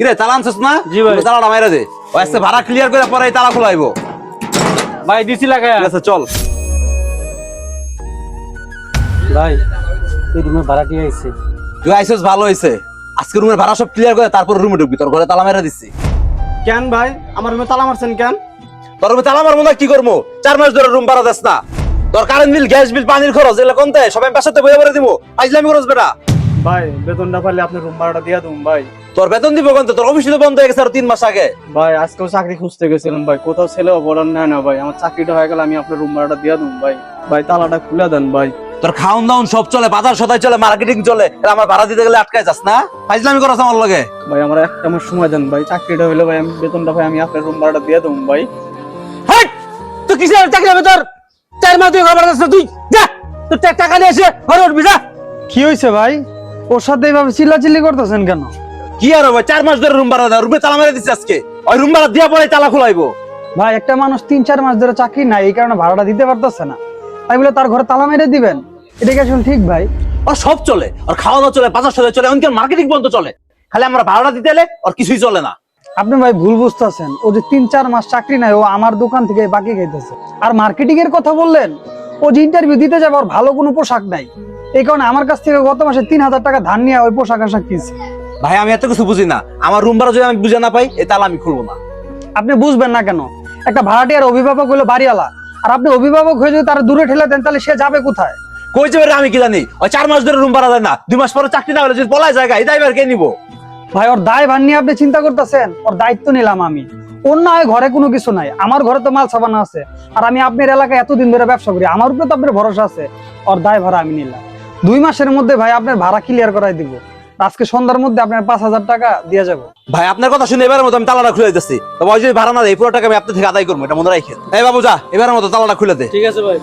কিরে তালা আনছিস না? জি ভাই। তালাটা মাইরা দে। ও আজকে ভাড়া ক্লিয়ার করে পরে তালা খোলাইবো। ভাই দিছি ঠিক আছে চল। ভাই এই রুমে ভাড়াটি আইছে? তুই আইসিস ভালো হয়েছে আজকে রুমের ভাড়া সব ক্লিয়ার করে তারপর রুমে ঢুকবি তোর ঘরে তালা মেরা দিচ্ছি কেন ভাই? আমার রুমে তালা মারছেন কেন? তোর রুমে তালা মারবো না কি করব? চার মাস ধরে রুম ভাড়া দিস না। তোর কারেন্ট বিল গ্যাস বিল পানির খরচ এগুলো কোনতে? সবাই পাশাতে বইয়ে বলে দিব। আইসলামি খরচ বেটা। ভাই বেতনটা পারলে আপনি রুম ভাড়াটা দিয়ে দেবো ভাই। তোর বেতন দিব কোনতে তোর অফিস তো বন্ধ হয়ে গেছে আর তিন মাস আগে। ভাই আজকেও চাকরি খুঁজতে গেছিলাম ভাই। কোথাও ছেলেও বলার নেয় না ভাই। আমার চাকরিটা হয়ে গেলে আমি আপনার রুম ভাড়াটা দিয়ে দেবো ভাই। ভাই তালাটা খুলে দেন ভাই। তোর খাওন দাউন সব চলে বাজার সদাই চলে মার্কেটিং চলে। আমার ভাড়া দিতে গেলে আটকায় যাস না? ফাইজলামি করছ আমার লগে। ভাই আমার একটা আমার সময় দেন ভাই। চাকরিটা হইলে ভাই আমি বেতনটা ভাই আমি আপনার রুম ভাড়াটা দিয়ে দেবো ভাই। হাট! তুই কিসের চাকরি হবে তোর চার মাস তুই না তুই। যা! তোর টাকা নিয়ে এসে ঘরে উঠবি যা! কি হয়েছে ভাই? ওর সাথে এইভাবে চিল্লাচিল্লি করতেছেন কেন? কি আর হবে? চার মাস ধরে রুম ভাড়া দেয় রুমে তালা মেরে দিচ্ছে আজকে। ওই রুম ভাড়া দিয়া পরে তালা খোলাইবো। ভাই একটা মানুষ তিন চার মাস ধরে চাকরি নাই এই কারণে ভাড়াটা দিতে পারতেছে না। তাই বলে তার ঘরে তালা মেরে দিবেন? এটা কি আসলে ঠিক ভাই? ওর সব চলে ওর খাওয়া দাওয়া চলে বাজার সদাই চলে এমনকি মার্কেটিং বন্ধ চলে। খালি আমরা ভাড়া দিতে এলে ওর কিছুই চলে না। আপনি ভাই ভুল বুঝতেছেন। ও যে তিন চার মাস চাকরি নাই ও আমার দোকান থেকে বাকি খাইতেছে। আর মার্কেটিং এর কথা বললেন ও যে ইন্টারভিউ দিতে যাবে ওর ভালো কোনো পোশাক নাই। এই কারণে আমার কাছ থেকে গত মাসে তিন হাজার টাকা ধার নিয়ে ওই পোশাক আশাক কিনছে। ভাই আমি এত কিছু বুঝি না। আমার রুম ভাড়া যদি আমি বুঝে না পাই এই তালা আমি খুলবো না। আপনি বুঝবেন না কেন? একটা ভাড়াটিয়ার অভিভাবক হলো বাড়িওয়ালা। আর আপনি অভিভাবক হয়ে যদি তারা দূরে ঠেলে দেন তাহলে সে যাবে কোথায়? কই যাবে আমি কি জানি? ওই চার মাস ধরে রুম ভাড়া দেয় না। দুই মাস পরে চাকরি না হলে যদি পলায় জায়গা এই দায়বার কে নিবো? ভাই ওর দায় ভার নিয়ে আপনি চিন্তা করতেছেন? ওর দায়িত্ব নিলাম আমি। ওর না হয় ঘরে কোনো কিছু নাই। আমার ঘরে তো মাল সাবানা আছে। আর আমি আপনার এলাকায় এতদিন ধরে ব্যবসা করি। আমার উপরে তো আপনার ভরসা আছে। ওর দায় ভাড়া আমি নিলাম। দুই মাসের মধ্যে ভাই আপনার ভাড়া ক্লিয়ার করাই দিব। আজকে সন্ধ্যার মধ্যে আপনার পাঁচ হাজার টাকা দিয়ে যাব। ভাই আপনার কথা শুনে এবার মতো আমি তালাটা খুলে দিচ্ছি তবে ওই যদি ভাড়া না দেয় এই পুরো টাকা আমি আপনার থেকে আদায় করব এটা মনে রাখেন। এই বাবু যা এবারের মতো তালাটা খুলে দে। ঠিক আছে ভাই।